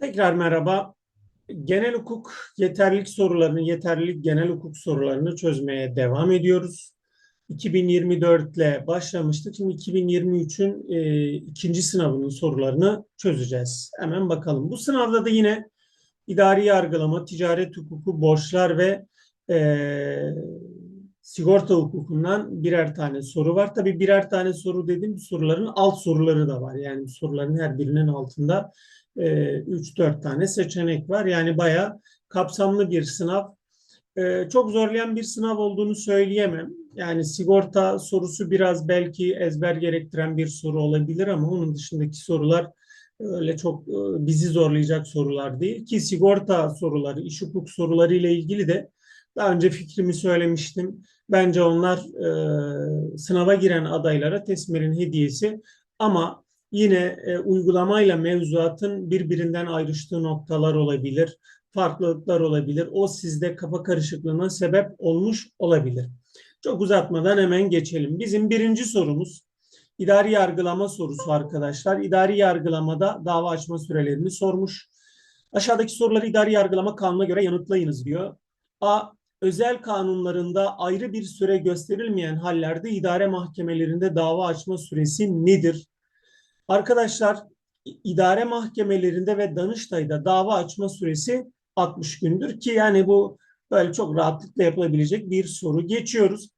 Tekrar merhaba. Genel hukuk yeterlilik sorularını, yeterlilik genel hukuk sorularını çözmeye devam ediyoruz. 2024 ile başlamıştık. Şimdi 2023'ün e, ikinci sınavının sorularını çözeceğiz. Hemen bakalım. Bu sınavda da yine idari yargılama, ticaret hukuku, borçlar ve e, sigorta hukukundan birer tane soru var. Tabii birer tane soru dediğim soruların alt soruları da var. Yani soruların her birinin altında 3-4 tane seçenek var. Yani bayağı kapsamlı bir sınav. E, çok zorlayan bir sınav olduğunu söyleyemem. Yani sigorta sorusu biraz belki ezber gerektiren bir soru olabilir ama onun dışındaki sorular öyle çok e, bizi zorlayacak sorular değil ki sigorta soruları, iş hukuk soruları ile ilgili de daha önce fikrimi söylemiştim. Bence onlar e, sınava giren adaylara TESMER'in hediyesi ama yine e, uygulamayla mevzuatın birbirinden ayrıştığı noktalar olabilir, farklılıklar olabilir. O sizde kafa karışıklığına sebep olmuş olabilir. Çok uzatmadan hemen geçelim. Bizim birinci sorumuz idari yargılama sorusu arkadaşlar. İdari yargılamada dava açma sürelerini sormuş. Aşağıdaki soruları idari yargılama kanuna göre yanıtlayınız diyor. A. Özel kanunlarında ayrı bir süre gösterilmeyen hallerde idare mahkemelerinde dava açma süresi nedir? Arkadaşlar idare mahkemelerinde ve Danıştay'da dava açma süresi 60 gündür ki yani bu böyle çok rahatlıkla yapılabilecek bir soru. Geçiyoruz.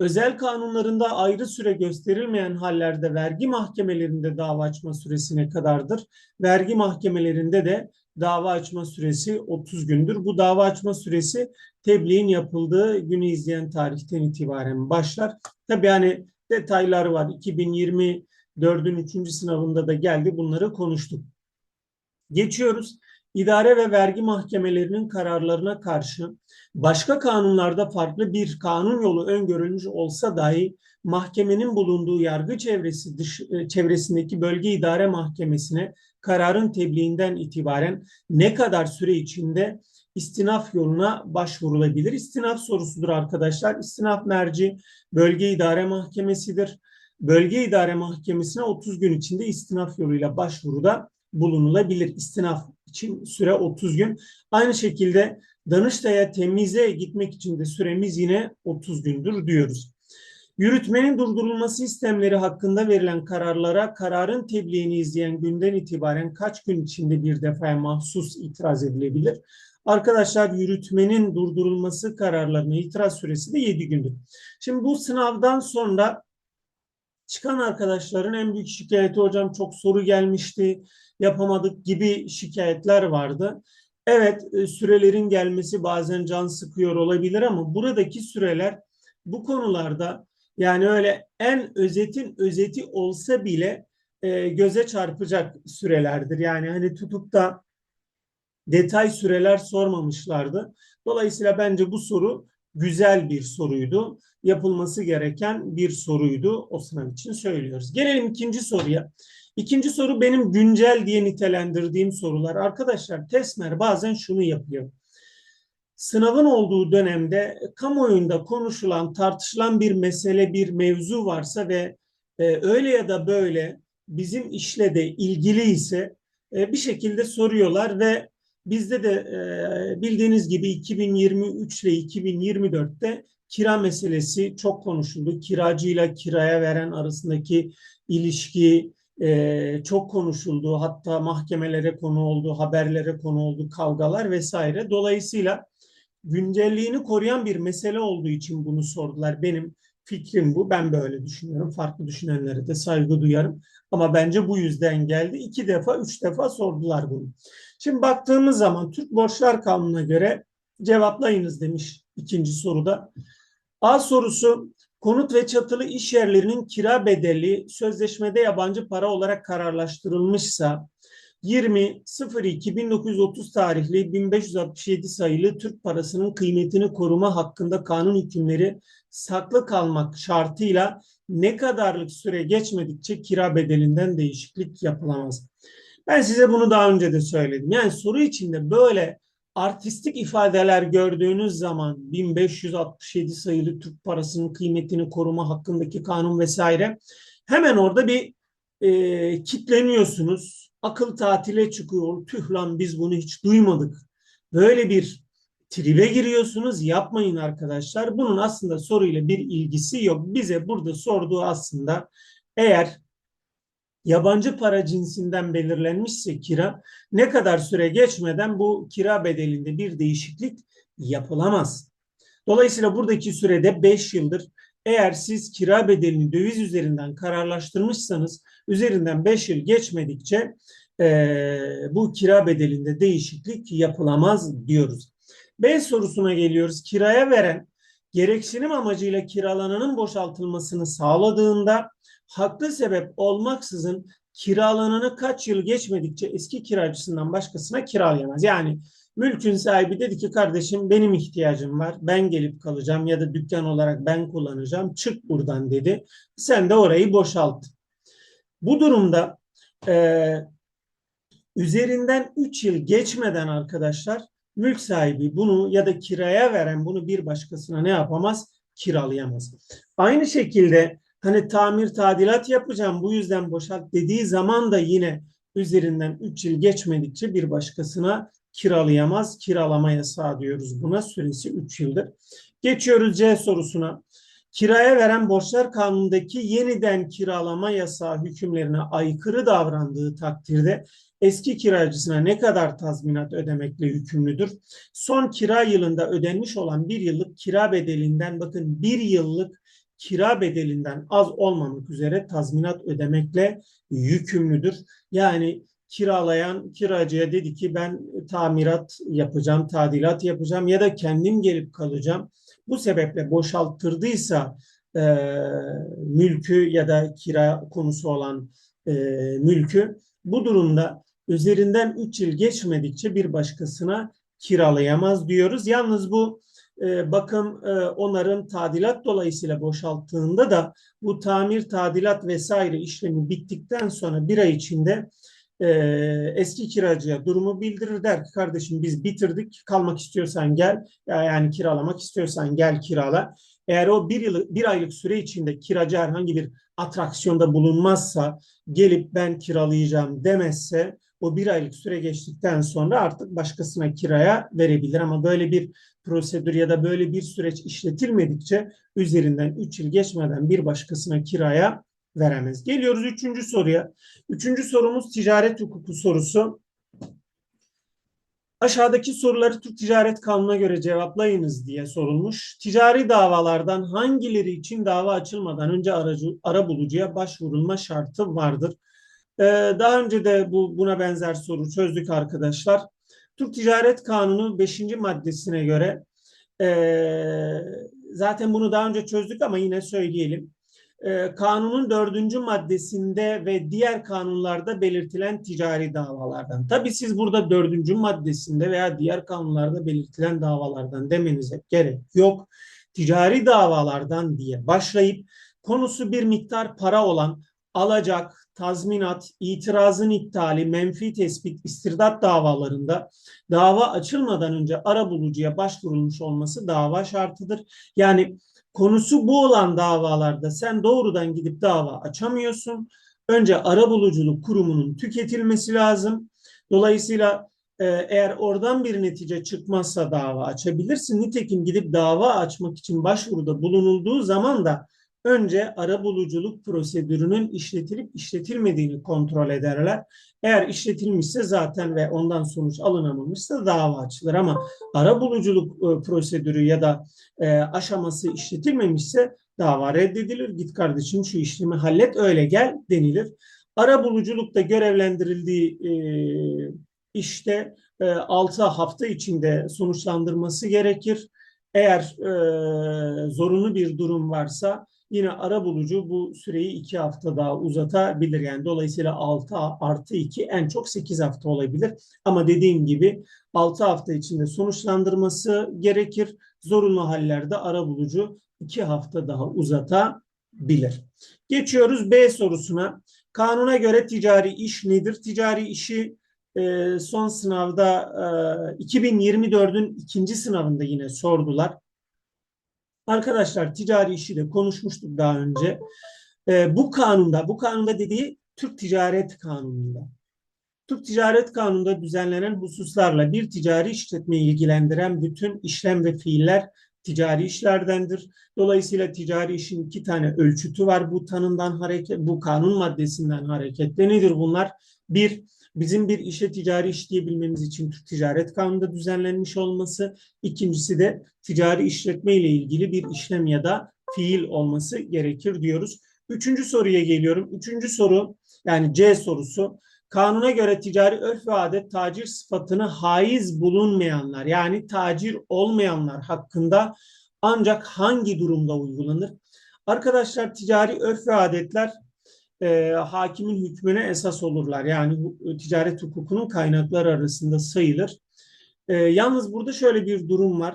Özel kanunlarında ayrı süre gösterilmeyen hallerde vergi mahkemelerinde dava açma süresi ne kadardır? Vergi mahkemelerinde de dava açma süresi 30 gündür. Bu dava açma süresi tebliğin yapıldığı günü izleyen tarihten itibaren başlar. Tabii hani detayları var. 2020 Dördün üçüncü sınavında da geldi. Bunları konuştuk. Geçiyoruz. İdare ve vergi mahkemelerinin kararlarına karşı başka kanunlarda farklı bir kanun yolu öngörülmüş olsa dahi mahkemenin bulunduğu yargı çevresi dış, e, çevresindeki bölge idare mahkemesine kararın tebliğinden itibaren ne kadar süre içinde istinaf yoluna başvurulabilir? İstinaf sorusudur arkadaşlar. İstinaf merci bölge idare mahkemesidir bölge idare mahkemesine 30 gün içinde istinaf yoluyla başvuruda bulunulabilir. İstinaf için süre 30 gün. Aynı şekilde Danıştay'a temize gitmek için de süremiz yine 30 gündür diyoruz. Yürütmenin durdurulması sistemleri hakkında verilen kararlara kararın tebliğini izleyen günden itibaren kaç gün içinde bir defaya mahsus itiraz edilebilir? Arkadaşlar yürütmenin durdurulması kararlarına itiraz süresi de 7 gündür. Şimdi bu sınavdan sonra çıkan arkadaşların en büyük şikayeti hocam çok soru gelmişti, yapamadık gibi şikayetler vardı. Evet e, sürelerin gelmesi bazen can sıkıyor olabilir ama buradaki süreler bu konularda yani öyle en özetin özeti olsa bile e, göze çarpacak sürelerdir. Yani hani tutup da detay süreler sormamışlardı. Dolayısıyla bence bu soru güzel bir soruydu. Yapılması gereken bir soruydu. O sınav için söylüyoruz. Gelelim ikinci soruya. İkinci soru benim güncel diye nitelendirdiğim sorular. Arkadaşlar TESMER bazen şunu yapıyor. Sınavın olduğu dönemde kamuoyunda konuşulan, tartışılan bir mesele, bir mevzu varsa ve e, öyle ya da böyle bizim işle de ilgili ise e, bir şekilde soruyorlar ve Bizde de e, bildiğiniz gibi 2023 ile 2024'te kira meselesi çok konuşuldu. Kiracıyla kiraya veren arasındaki ilişki e, çok konuşuldu. Hatta mahkemelere konu oldu, haberlere konu oldu, kavgalar vesaire. Dolayısıyla güncelliğini koruyan bir mesele olduğu için bunu sordular. Benim fikrim bu. Ben böyle düşünüyorum. Farklı düşünenlere de saygı duyarım. Ama bence bu yüzden geldi. İki defa, üç defa sordular bunu. Şimdi baktığımız zaman Türk Borçlar Kanunu'na göre cevaplayınız demiş ikinci soruda. A sorusu konut ve çatılı iş yerlerinin kira bedeli sözleşmede yabancı para olarak kararlaştırılmışsa 20.02.1930 tarihli 1567 sayılı Türk parasının kıymetini koruma hakkında kanun hükümleri saklı kalmak şartıyla ne kadarlık süre geçmedikçe kira bedelinden değişiklik yapılamaz. Ben size bunu daha önce de söyledim. Yani soru içinde böyle artistik ifadeler gördüğünüz zaman 1567 sayılı Türk parasının kıymetini koruma hakkındaki kanun vesaire hemen orada bir e, kitleniyorsunuz. akıl tatile çıkıyor. Tüh lan biz bunu hiç duymadık. Böyle bir tribe giriyorsunuz. Yapmayın arkadaşlar. Bunun aslında soruyla bir ilgisi yok. Bize burada sorduğu aslında eğer yabancı para cinsinden belirlenmişse kira ne kadar süre geçmeden bu kira bedelinde bir değişiklik yapılamaz. Dolayısıyla buradaki sürede 5 yıldır. Eğer siz kira bedelini döviz üzerinden kararlaştırmışsanız üzerinden 5 yıl geçmedikçe e, bu kira bedelinde değişiklik yapılamaz diyoruz. B sorusuna geliyoruz. Kiraya veren gereksinim amacıyla kiralananın boşaltılmasını sağladığında haklı sebep olmaksızın kiralananı kaç yıl geçmedikçe eski kiracısından başkasına kiralayamaz. Yani mülkün sahibi dedi ki kardeşim benim ihtiyacım var. Ben gelip kalacağım ya da dükkan olarak ben kullanacağım. Çık buradan dedi. Sen de orayı boşalt. Bu durumda e, üzerinden 3 yıl geçmeden arkadaşlar mülk sahibi bunu ya da kiraya veren bunu bir başkasına ne yapamaz? Kiralayamaz. Aynı şekilde hani tamir tadilat yapacağım bu yüzden boşalt dediği zaman da yine üzerinden 3 yıl geçmedikçe bir başkasına kiralayamaz. Kiralama yasağı diyoruz buna. Süresi 3 yıldır. Geçiyoruz C sorusuna. Kiraya veren borçlar kanunundaki yeniden kiralama yasağı hükümlerine aykırı davrandığı takdirde eski kiracısına ne kadar tazminat ödemekle yükümlüdür? Son kira yılında ödenmiş olan bir yıllık kira bedelinden bakın bir yıllık kira bedelinden az olmamak üzere tazminat ödemekle yükümlüdür. Yani kiralayan kiracıya dedi ki ben tamirat yapacağım, tadilat yapacağım ya da kendim gelip kalacağım. Bu sebeple boşalttırdıysa e, mülkü ya da kira konusu olan e, mülkü bu durumda üzerinden 3 yıl geçmedikçe bir başkasına kiralayamaz diyoruz. Yalnız bu e, bakım e, onarım tadilat dolayısıyla boşalttığında da bu tamir tadilat vesaire işlemi bittikten sonra bir ay içinde e, eski kiracıya durumu bildirir der ki kardeşim biz bitirdik kalmak istiyorsan gel yani kiralamak istiyorsan gel kirala. Eğer o bir, yıl, bir aylık süre içinde kiracı herhangi bir atraksiyonda bulunmazsa gelip ben kiralayacağım demezse o bir aylık süre geçtikten sonra artık başkasına kiraya verebilir. Ama böyle bir prosedür ya da böyle bir süreç işletilmedikçe üzerinden 3 yıl geçmeden bir başkasına kiraya veremez. Geliyoruz üçüncü soruya. Üçüncü sorumuz ticaret hukuku sorusu. Aşağıdaki soruları Türk Ticaret Kanunu'na göre cevaplayınız diye sorulmuş. Ticari davalardan hangileri için dava açılmadan önce aracı, ara bulucuya başvurulma şartı vardır? Ee, daha önce de bu buna benzer soru çözdük arkadaşlar. Türk Ticaret Kanunu 5. maddesine göre e, zaten bunu daha önce çözdük ama yine söyleyelim. E, kanunun dördüncü maddesinde ve diğer kanunlarda belirtilen ticari davalardan. Tabi siz burada dördüncü maddesinde veya diğer kanunlarda belirtilen davalardan demenize gerek yok. Ticari davalardan diye başlayıp konusu bir miktar para olan alacak, tazminat, itirazın iptali, menfi tespit, istirdat davalarında dava açılmadan önce ara bulucuya başvurulmuş olması dava şartıdır. Yani konusu bu olan davalarda sen doğrudan gidip dava açamıyorsun. Önce ara buluculuk kurumunun tüketilmesi lazım. Dolayısıyla e, eğer oradan bir netice çıkmazsa dava açabilirsin. Nitekim gidip dava açmak için başvuruda bulunulduğu zaman da önce ara buluculuk prosedürünün işletilip işletilmediğini kontrol ederler. Eğer işletilmişse zaten ve ondan sonuç alınamamışsa dava açılır ama ara buluculuk e, prosedürü ya da e, aşaması işletilmemişse dava reddedilir. Git kardeşim şu işlemi hallet öyle gel denilir. Ara buluculukta görevlendirildiği e, işte e, 6 hafta içinde sonuçlandırması gerekir. Eğer e, zorunlu bir durum varsa Yine ara bulucu bu süreyi iki hafta daha uzatabilir. Yani dolayısıyla 6 artı 2 en çok 8 hafta olabilir. Ama dediğim gibi 6 hafta içinde sonuçlandırması gerekir. Zorunlu hallerde ara bulucu 2 hafta daha uzatabilir. Geçiyoruz B sorusuna. Kanuna göre ticari iş nedir? Ticari işi e, son sınavda e, 2024'ün ikinci sınavında yine sordular. Arkadaşlar ticari işi de konuşmuştuk daha önce. E, bu kanunda, bu kanunda dediği Türk Ticaret Kanunu'nda. Türk Ticaret Kanunu'nda düzenlenen hususlarla bir ticari işletmeyi ilgilendiren bütün işlem ve fiiller ticari işlerdendir. Dolayısıyla ticari işin iki tane ölçütü var bu tanımdan hareket, bu kanun maddesinden hareketle nedir bunlar? Bir, bizim bir işe ticari iş diyebilmemiz için Türk Ticaret Kanunu'nda düzenlenmiş olması. İkincisi de ticari işletme ile ilgili bir işlem ya da fiil olması gerekir diyoruz. Üçüncü soruya geliyorum. Üçüncü soru yani C sorusu. Kanuna göre ticari örf ve adet tacir sıfatını haiz bulunmayanlar yani tacir olmayanlar hakkında ancak hangi durumda uygulanır? Arkadaşlar ticari örf ve adetler e, hakimin hükmüne esas olurlar. Yani bu, ticaret hukukunun kaynakları arasında sayılır. E, yalnız burada şöyle bir durum var.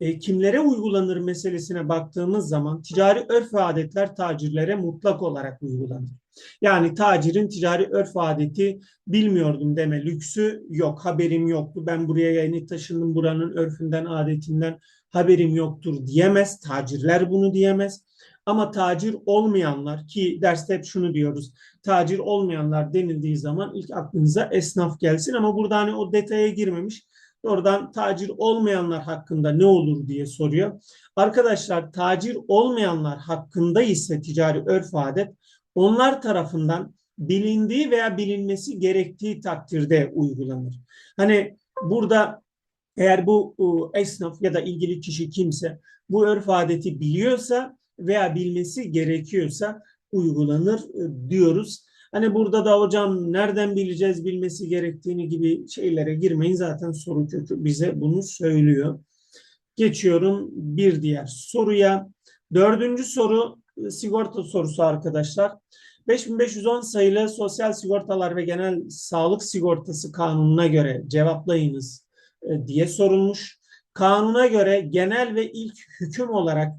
E, kimlere uygulanır meselesine baktığımız zaman ticari örf ve adetler tacirlere mutlak olarak uygulanır. Yani tacirin ticari örf adeti bilmiyordum deme lüksü yok, haberim yoktu. Ben buraya yeni taşındım buranın örfünden, adetinden haberim yoktur diyemez. Tacirler bunu diyemez. Ama tacir olmayanlar ki derste hep şunu diyoruz. Tacir olmayanlar denildiği zaman ilk aklınıza esnaf gelsin ama burada hani o detaya girmemiş. Oradan tacir olmayanlar hakkında ne olur diye soruyor. Arkadaşlar tacir olmayanlar hakkında ise ticari örf adet onlar tarafından bilindiği veya bilinmesi gerektiği takdirde uygulanır. Hani burada eğer bu esnaf ya da ilgili kişi kimse bu örf adeti biliyorsa veya bilmesi gerekiyorsa uygulanır e, diyoruz. Hani burada da hocam nereden bileceğiz bilmesi gerektiğini gibi şeylere girmeyin. Zaten soru kökü bize bunu söylüyor. Geçiyorum bir diğer soruya. Dördüncü soru e, sigorta sorusu arkadaşlar. 5510 sayılı Sosyal Sigortalar ve Genel Sağlık Sigortası Kanunu'na göre cevaplayınız e, diye sorulmuş. Kanuna göre genel ve ilk hüküm olarak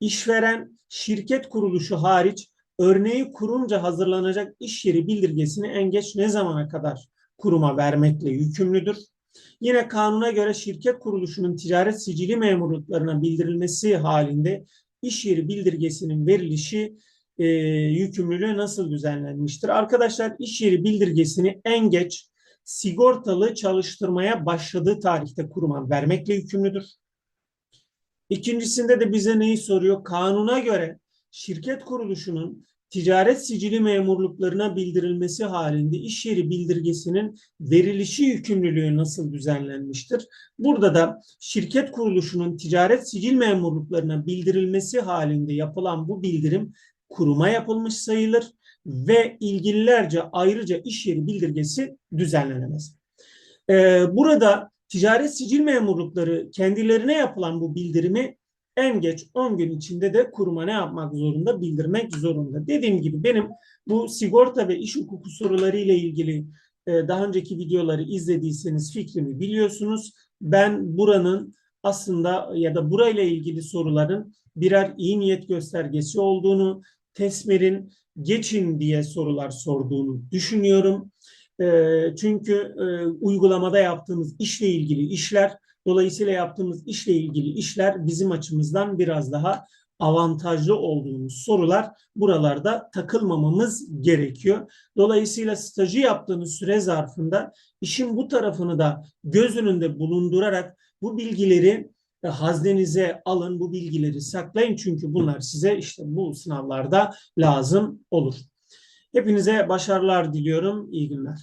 işveren şirket kuruluşu hariç örneği kurunca hazırlanacak iş yeri bildirgesini en geç ne zamana kadar kuruma vermekle yükümlüdür? Yine kanuna göre şirket kuruluşunun ticaret sicili memurluklarına bildirilmesi halinde iş yeri bildirgesinin verilişi e, yükümlülüğü nasıl düzenlenmiştir? Arkadaşlar iş yeri bildirgesini en geç sigortalı çalıştırmaya başladığı tarihte kuruma vermekle yükümlüdür. İkincisinde de bize neyi soruyor? Kanuna göre şirket kuruluşunun ticaret sicili memurluklarına bildirilmesi halinde iş yeri bildirgesinin verilişi yükümlülüğü nasıl düzenlenmiştir? Burada da şirket kuruluşunun ticaret sicil memurluklarına bildirilmesi halinde yapılan bu bildirim kuruma yapılmış sayılır ve ilgililerce ayrıca iş yeri bildirgesi düzenlenemez. Ee, burada ticaret sicil memurlukları kendilerine yapılan bu bildirimi en geç 10 gün içinde de kuruma ne yapmak zorunda? Bildirmek zorunda. Dediğim gibi benim bu sigorta ve iş hukuku soruları ile ilgili e, daha önceki videoları izlediyseniz fikrimi biliyorsunuz. Ben buranın aslında ya da burayla ilgili soruların birer iyi niyet göstergesi olduğunu, Tesmer'in geçin diye sorular sorduğunu düşünüyorum. Çünkü uygulamada yaptığımız işle ilgili işler Dolayısıyla yaptığımız işle ilgili işler bizim açımızdan biraz daha avantajlı olduğumuz sorular buralarda takılmamamız gerekiyor. Dolayısıyla stajı yaptığınız süre zarfında işin bu tarafını da göz önünde bulundurarak bu bilgileri e, haznenize alın, bu bilgileri saklayın çünkü bunlar size işte bu sınavlarda lazım olur. Hepinize başarılar diliyorum. İyi günler.